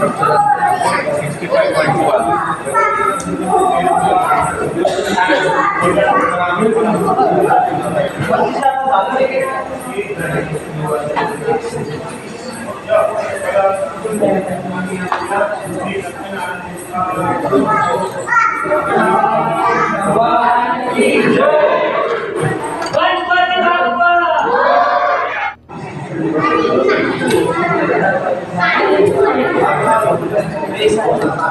Sixty five point two आलं गणपती बाप्पा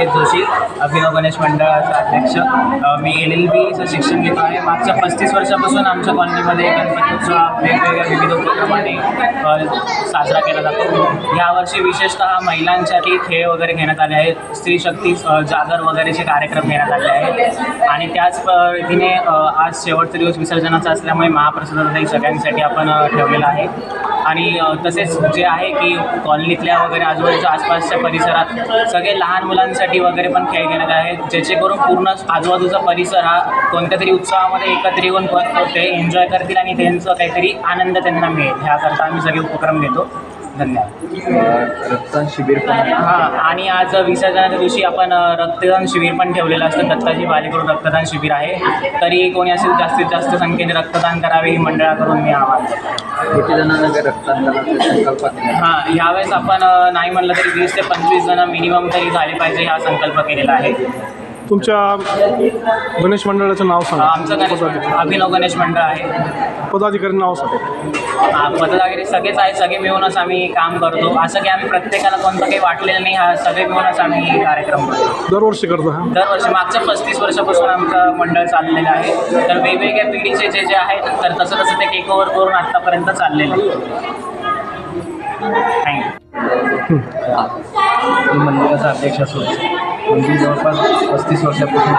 अ, जोशी अभिनव गणेश मंडळाचा अध्यक्ष. मी एल एल बीचं शिक्षण घेतो आहे. मागच्या पस्तीस वर्षापासून आमच्या कॉलनीमध्ये गणपती उत्सव वेगवेगळ्या विविध उपक्रमाने साजरा केला जातो. यावर्षी विशेषतः महिलांसाठी खेळ वगैरे घेण्यात आले आहेत. स्त्री शक्ती जागर वगैरेचे कार्यक्रम घेण्यात आले आहेत. आणि त्याच पद्धतीने आज शेवटचा दिवस विसर्जनाचा असल्यामुळे महाप्रसादाचाही सगळ्यांसाठी आपण ठेवलेला आहे. आणि तसेच जे आहे की कॉलनीतल्या वगैरे आजूबाजूच्या आसपासच्या परिसरात सगळे लहान मुलांसाठी वगैरे पण खेळ घेण्यात आहेत. जेणेकरून पूर्ण आजूबाजूचा परिसर हा कोणत्या तरी उत्सवामध्ये एकत्र येऊन ते एन्जॉय करतील आणि त्यांचं काहीतरी आनंद त्यांना मिळेल. ह्याकरता आम्ही सगळे उपक्रम घेतो. धन्यवाद. रक्तदान शिबिर पण. हां आणि आज विसर्जनाच्या दिवशी आपण अ, रक्तदान शिबिर पण ठेवलेलं असतं. दत्ताजी बालेकडून रक्तदान शिबिर आहे. तरी कोणी असेल जास्तीत जास्त संख्येने रक्तदान करावे ही मंडळाकडून मी आवाहन करतो किती जणांना काय संकल्प हां यावेळेस आपण अ, नाही म्हणलं तरी वीस ते पंचवीस जण मिनिमम तरी झाले पाहिजे हा संकल्प केलेला आहे. तुमच्या गणेश मंडळाचं नाव सांगा. आमचं गणेश अभिनव गणेश मंडळ आहे. पदाधिकारी नाव सांगा. हा, पदाधिकारी सगळेच आहेत सगळे मिळूनच आम्ही काम करतो. असं की आम्ही प्रत्येकाला कोणतं काही वाटलेलं नाही हा सगळे मिळूनच आम्ही कार्यक्रम करतो. दरवर्षी करता हा? दरवर्षी मागच्या पस्तीस वर्षापासून आमचं मंडळ चाललेलं आहे. तर वेगवेगळ्या पिढीचे जे जे आहेत तर तसं तसं ते टेक ओव्हर करून आत्तापर्यंत चाललेलं आहे. थँक्यू मी मंदिराचा अध्यक्ष असून मंदिर जवळपास पस्तीस वर्षापासून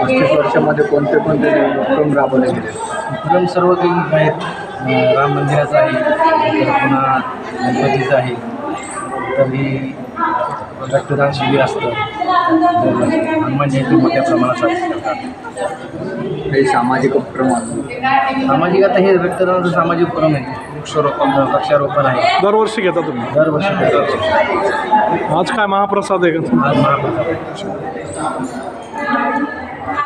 पस्तीस वर्षामध्ये कोणते कोणते उपक्रम राबवले गेले? उपक्रम सर्व काही आहेत. राम मंदिराचं आहे तर पुन्हा गणपतीचं आहे तर ही रक्तदान शिबिर असतं. हनुमान जयंती मोठ्या प्रमाणात साजरी करतात. काही सामाजिक उपक्रम सामाजिक आता हे रक्तदानाचं सामाजिक उपक्रम आहे. वृक्षारोपण वृक्षारोपण आहे. दरवर्षी घेता तुम्ही? दरवर्षी आज काय महाप्रसाद आहे का? आज महाप्रसाद.